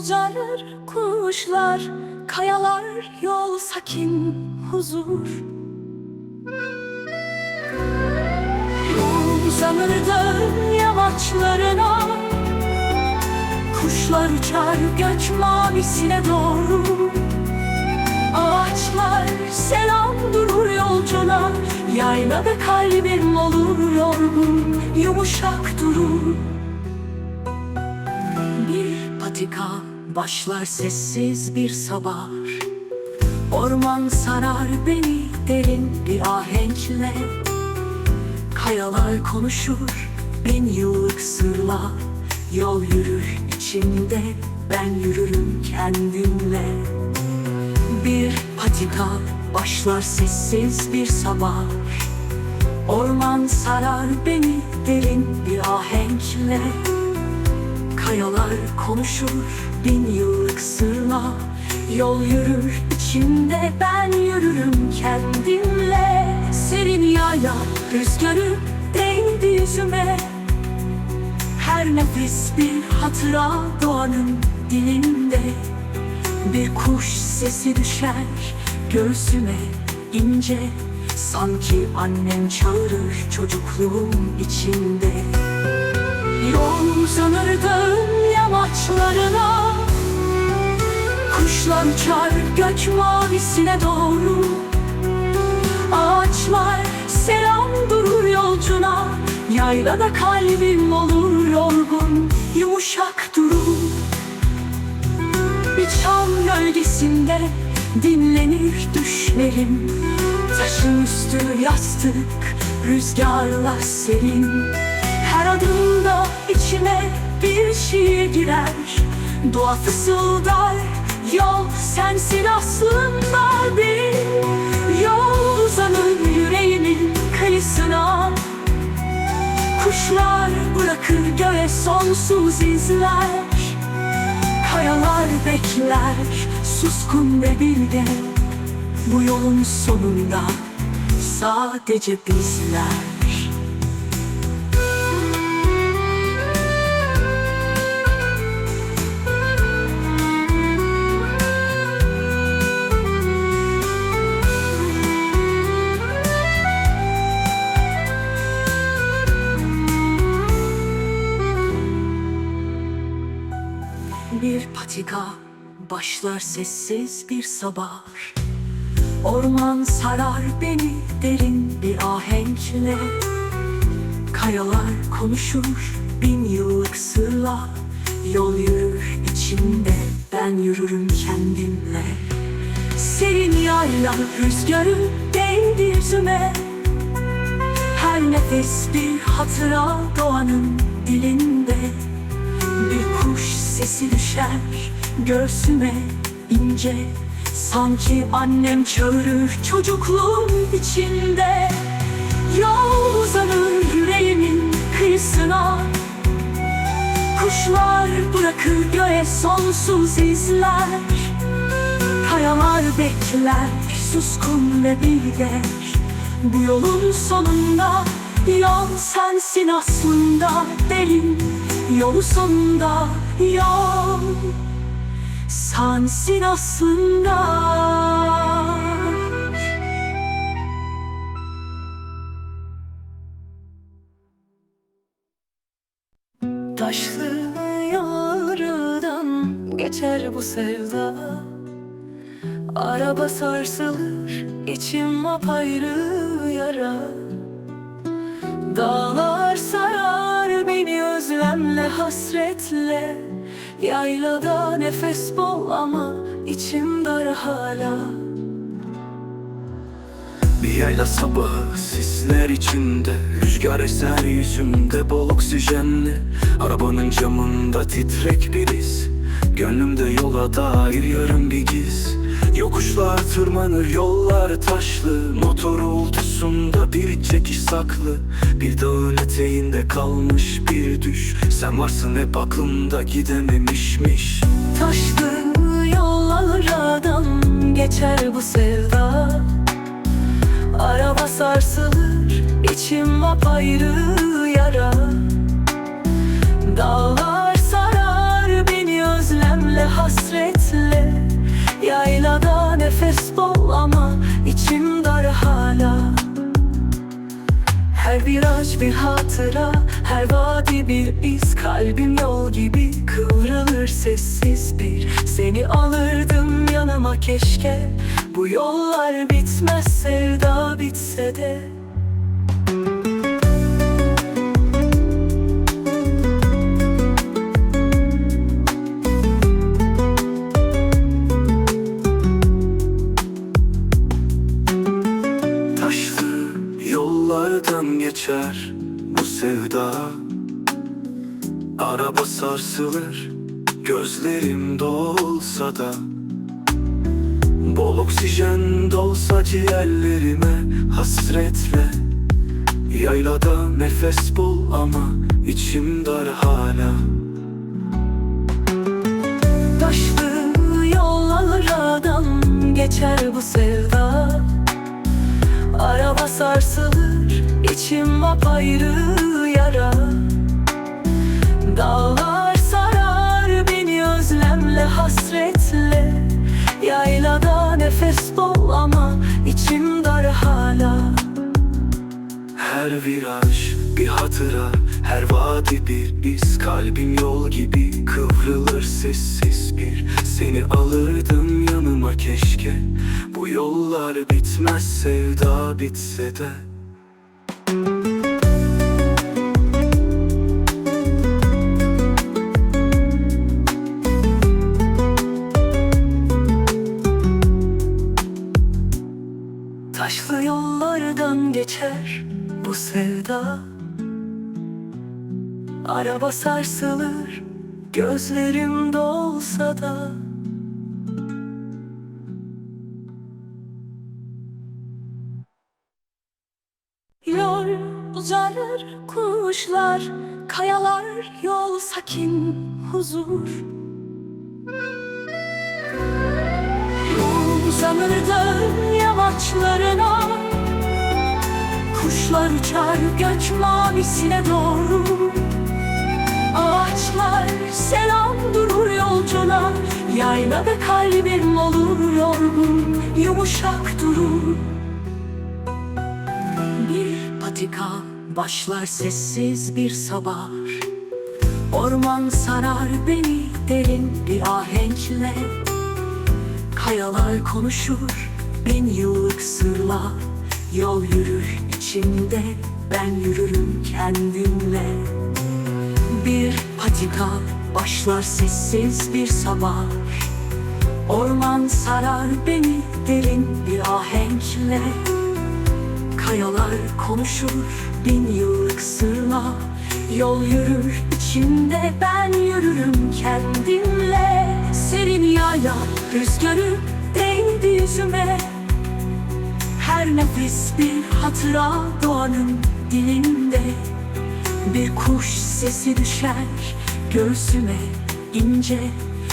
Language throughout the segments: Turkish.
uzanır kuşlar Kayalar yol sakin huzur. Uzanırdı yamaçlarına Kuşlar uçar göç mavisine doğru. Ağaçlar selam durur yolcuna Yaylada kalbim olur yorgun Yumuşak durur Bir patika başlar sessiz bir sabah Orman sarar beni derin bir ahenkle Kayalar konuşur bin yıllık sırla. Yol yürür içimde ben yürürüm kendimle. Bir patika başlar sessiz bir sabah Orman sarar beni derin bir ahenkle Kayalar konuşur bin yıllık sırla Yol yürür içimde ben yürürüm kendimle. Serin yayla rüzgarı değdi yüzüme. Her nefes bir hatıra doğanın dilinde. Bir kuş sesi düşer göğsüme ince. Sanki annem çağırır çocukluğum içinde. Yol uzanırdı yamaçlarına. Kuşlar uçar gök mavisine doğru. Ağaçlar selam durur yolcuna. Yaylada kalbim olur yorgun Yumuşak durur. Bir çam gölgesinde dinlenir düşlerim. Taşın üstü yastık rüzgarla serin Her adımda içime bir şiir girer. Doğa fısıldar yol sensin aslında benim Yol uzanır yüreğimin kıyısına. Kuşlar bırakır göğe sonsuz izler. Kayalar bekler suskun ve bilge. Bu yolun sonunda sadece bizler başlar sessiz bir sabah Orman sarar beni derin bir ahenkle Kayalar konuşur bin yıllık sırla Yol yürür içimde ben yürürüm kendimle. Serin yayla rüzgarı değdi yüzüme. Her nefes bir hatıra doğanın dilinde. Bir kuş sesi düşer göğsüme ince. Sanki annem çağırır çocukluğum içinde. Yol uzanır yüreğimin kıyısına. Kuşlar bırakır göğe sonsuz izler. Kayalar bekler suskun ve bilge Bu yolun sonunda yol sensin aslında. Derin Yolu sonunda yol sensin aslında. Taşlı yollardan geçer bu sevda. Araba sarsılır içim apayrı yara. Dağlar sarar beni özlemle hasretle Yaylada nefes bol ama içim dar hala. Bir yayla sabahı sisler içinde Rüzgar eser yüzümde bol oksijenli. Arabanın camında titrek bir iz Gönlümde yola dair yarım bir giz. Yokuşlar tırmanır yollar taşlı Motor uğultusunda bir saklı Bir dağın eteğinde kalmış bir düş. Sen varsın hep aklımda gidememişmiş. Taşlı yollardan geçer bu sevda. Araba sarsılır içim apayrı yara. Dağlar sarar beni özlemle hasretle. Yaylada nefes bol ama içim dar hala Her viraj bir hatıra, her vadi bir iz. Kalbim yol gibi kıvrılır sessiz bir. Seni alırdım yanıma keşke. Bu yollar bitmez sevda bitse de geçer bu sevda. Araba sarsılır gözlerim dolsa da. Bol oksijen dolsa ciğerlerime hasretle. Yaylada nefes bul ama içim dar hala. Taşlı yollardan geçer bu sevda Araba sarsılır içim apayrı yara. Dağlar sarar beni özlemle hasretle. Yaylada nefes bol ama içim dar hala. Her viraj bir hatıra Her vadi bir iz Kalbim yol gibi kıvrılır sessiz bir. Seni alırdım yanıma keşke yollar bitmez sevda bitse de. Taşlı yollardan geçer bu sevda. Araba sarsılır gözlerim dolsa da Yol uzanır kuşlar Kayalar yol sakin huzur. Uzanırdım yamaçlarına. Kuşlar uçar göç mavisine doğru. Ağaçlar selam durur yolcuna Yaylada kalbim olur yorgun Yumuşak durur patika başlar sessiz bir sabah Orman sarar beni derin bir ahenkle Kayalar konuşur bin yıllık sırla. Yol yürür içimde ben yürürüm kendimle. Bir patika başlar sessiz bir sabah Orman sarar beni derin bir ahenkle Kayalar konuşur bin yıllık sırla Yol yürür içimde ben yürürüm kendimle. Serin yayla rüzgarı değdi yüzüme. Her nefes bir hatıra doğanın dilinde. Bir kuş sesi düşer göğsüme ince.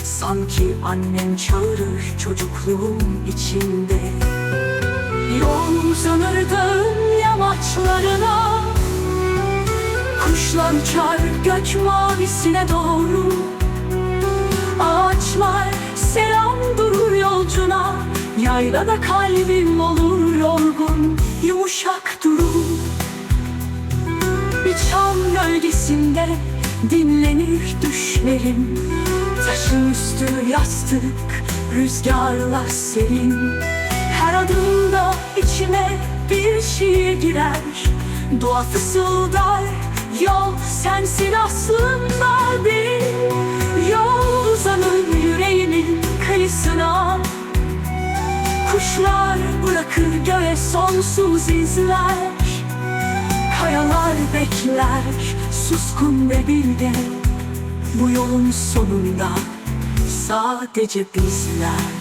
Sanki annem çağırır çocukluğum içinde Yol uzanırdım yamaçlarına. Kuşlar uçar göç mavisine doğru. Ağaçlar selam durur yolcuna. Yaylada kalbim olur yorgun Yumuşak durur. Bir çam gölgesinde dinlenir düşlerim. Taşın üstü yastık rüzgarla serin adımda içime bir şiir girer. Doğa fısıldar yol sensin aslında benim Yol uzanır yüreğimin kıyısına. Kuşlar bırakır göğe sonsuz izler. Kayalar bekler suskun ve bilge. Bu yolun sonunda sadece bizler